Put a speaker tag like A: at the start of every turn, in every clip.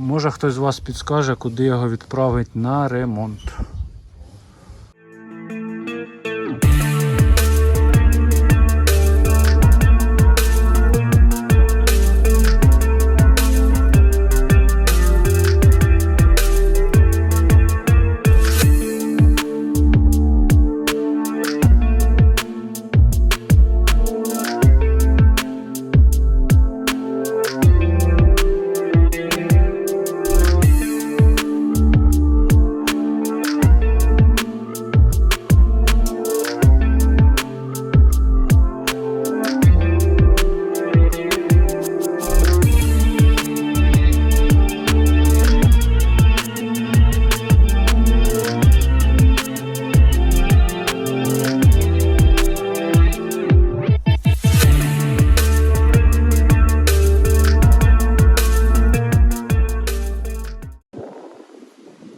A: Може хтось з вас підскаже, куди його відправить на ремонт.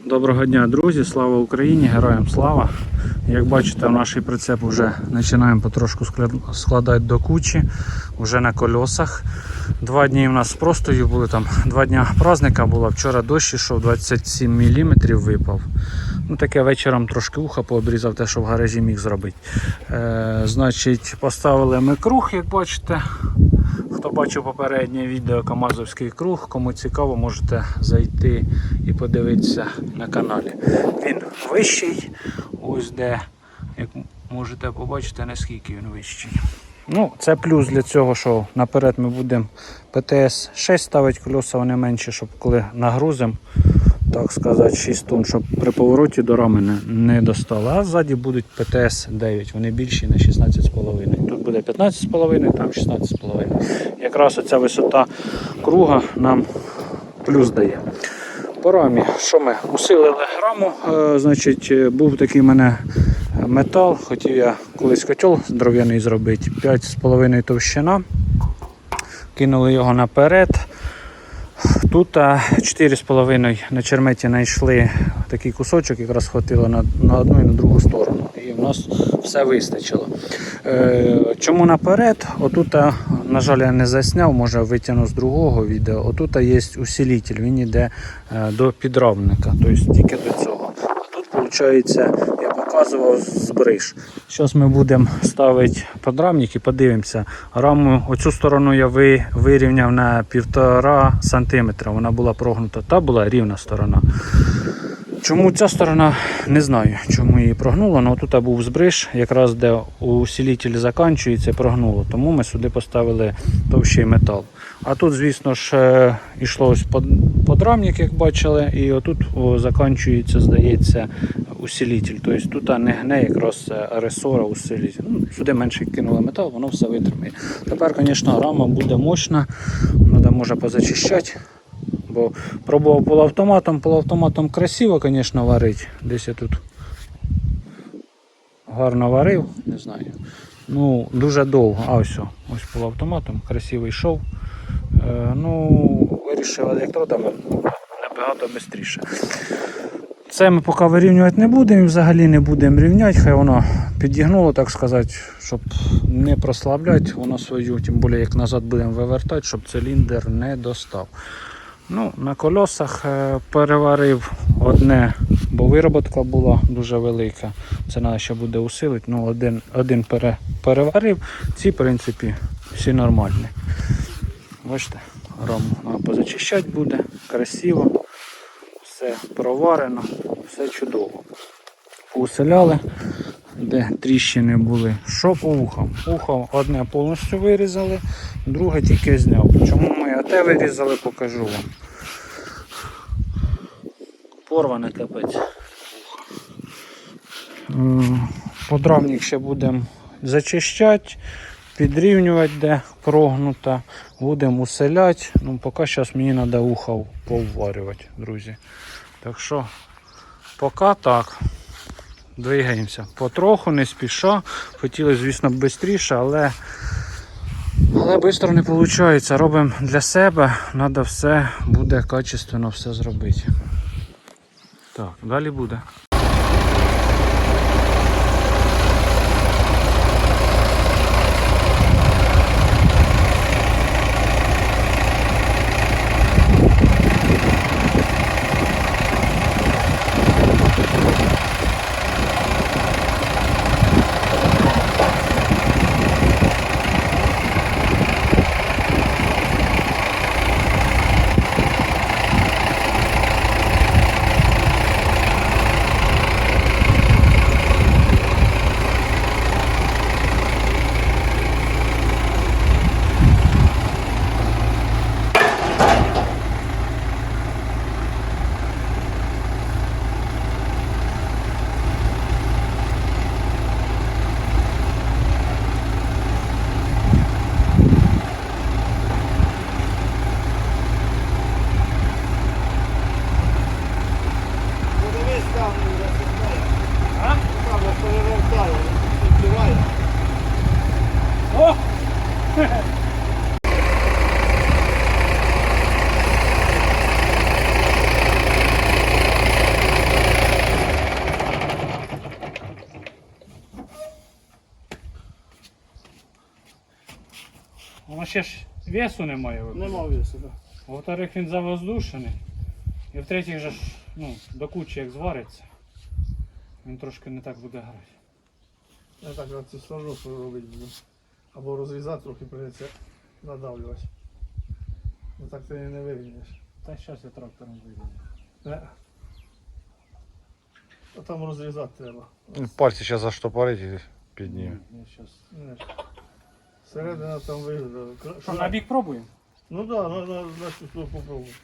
A: Доброго дня, друзі! Слава Україні! Героям слава! Як бачите, наш прицеп вже починаємо потрошку складати до кучі, вже на кольосах. Два дні у нас з простою були там, два дня праздника було. Вчора дощ ішов, 27 мм випав. Ну, таке вечором трошки уха пообрізав те, що в гаражі міг зробити. Е, значить, поставили ми круг, як бачите. Хто бачив попереднє відео Камазовський круг, кому цікаво, можете зайти і подивитися на каналі. Він вищий, ось де, як можете побачити, наскільки він вищий. Ну, це плюс для цього, що наперед ми будемо ПТС 6 ставити колеса, вони менші, щоб коли нагрузимо, так сказати, 6 тонн, щоб при повороті до рами не, не достало. А ззаді будуть ПТС 9, вони більші на 16,5. Тут буде 15,5, там 16,5. Якраз оця висота круга нам плюс дає. По рамі, що ми усилили раму, е, значить, е, був такий в мене метал, хотів я колись котел дров'яний зробити, 5,5 товщина. Кинули його наперед. Тут 4,5 на черметі знайшли такий кусочок, якраз хватило на, на одну і на другу сторону. І в нас все вистачило. Е, чому наперед? Отут, на жаль, я не засняв, може витягну з другого відео. Отут є усилитель, він йде е, до підрамника, тобто тільки до цього. А тут, виходить, показував збриж. Зараз ми будемо ставити подрамник і подивимося. Раму оцю сторону я ви, вирівняв на 1,5 см. Вона була прогнута, та була рівна сторона. Чому ця сторона, не знаю, чому її прогнуло, але тут був збриж, якраз де усилитель закінчується, прогнуло. Тому ми сюди поставили товщий метал. А тут, звісно ж, е, йшло ось подрамник, як бачили, і отут закінчується, здається, усилитель. Тобто тут не гне якраз це ресора усилитель. Ну, сюди менше кинули метал, воно все витримає. Тепер, звісно, рама буде мощна, треба може позачищати. Бо пробував полуавтоматом, полуавтоматом красиво, звісно, варить. Десь я тут гарно варив, не знаю. Ну, дуже довго. А ось, ось полуавтоматом, красиво йшов. Е, ну, вирішив електродами набагато швидше. Це ми поки вирівнювати не будемо і взагалі не будемо рівняти, хай воно підігнуло, так сказати, щоб не прослабляти воно свою, тим більше як назад будемо вивертати, щоб циліндр не достав. Ну, на колесах е, переварив одне, бо вироботка була дуже велика. Це треба ще буде усилити. Ну, один, один пере, переварив. Ці, в принципі, всі нормальні. Бачите, треба позачищати буде, красиво, все проварено, все чудово. Поуселяли, де тріщини були. Що по вухам? Ухо одне повністю вирізали, друге тільки зняв. Чому ми оте вирізали, покажу вам. Порване капець. Подрамник ще будемо зачищати, підрівнювати, де прогнуто, будемо уселяти. Ну, поки зараз мені треба ухо повварювати, друзі. Так що, поки так. Двигаємося. Потроху, не спіша. Хотіли, звісно, швидше, але але швидко не виходить. Робимо для себе, треба все буде качественно все зробити. Так, далі буде. Ще ж весу немає. виходить.
B: Нема весу, так.
A: Во-вторых, він завоздушений. І в-третіх же ж, ну, до кучі як звариться, він трошки не так буде грати.
B: Я так на цю що робити буду. Або розрізати трохи прийдеться надавлювати. Ну так ти не вивільнеш.
A: Та зараз я трактором вийду.
B: Не. А там розрізати треба.
C: Пальці зараз заштопорить і підніме.
A: Я щас...
B: Не. Середина там виглядає.
A: Що, на бік пробуємо?
B: Ну так, да, на, на, на цю сторону попробуй.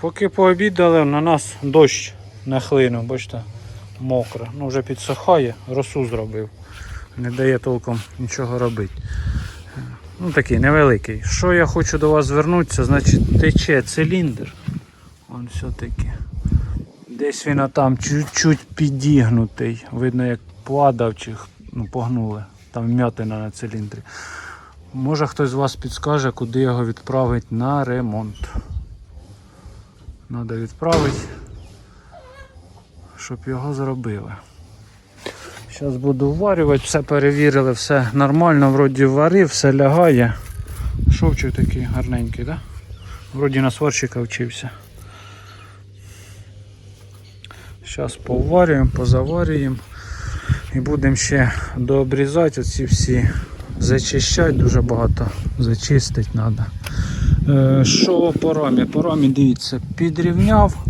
A: Поки пообідали, на нас дощ нахлинув, бачите, мокре. Ну вже підсихає, росу зробив. Не дає толком нічого робити. Ну такий невеликий. Що я хочу до вас звернутися, значить тече циліндр. Он все-таки. Десь він там чуть-чуть підігнутий. Видно, як падав чи ну, погнули. Там вмятина на циліндрі. Може хтось з вас підскаже, куди його відправити на ремонт. Треба відправити, щоб його зробили. Зараз буду вварювати, все перевірили, все нормально, вроді варив, все лягає. Шовчик такий гарненький? Да? Вроді на сварщика вчився. Зараз поварюємо, позаварюємо і будемо ще дообрізати оці всі зачищати, дуже багато зачистити треба. Е, Що по рамі? По дивіться, підрівняв.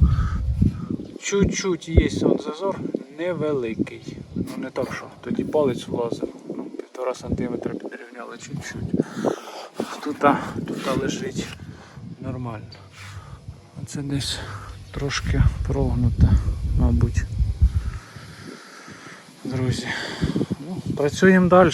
A: Чуть-чуть є он зазор невеликий. Ну не так, що тоді палець влазив. Ну, півтора сантиметра підрівняли чуть-чуть. Тут, тут лежить нормально. Це десь трошки прогнуте, мабуть. Друзі. Ну, працюємо далі.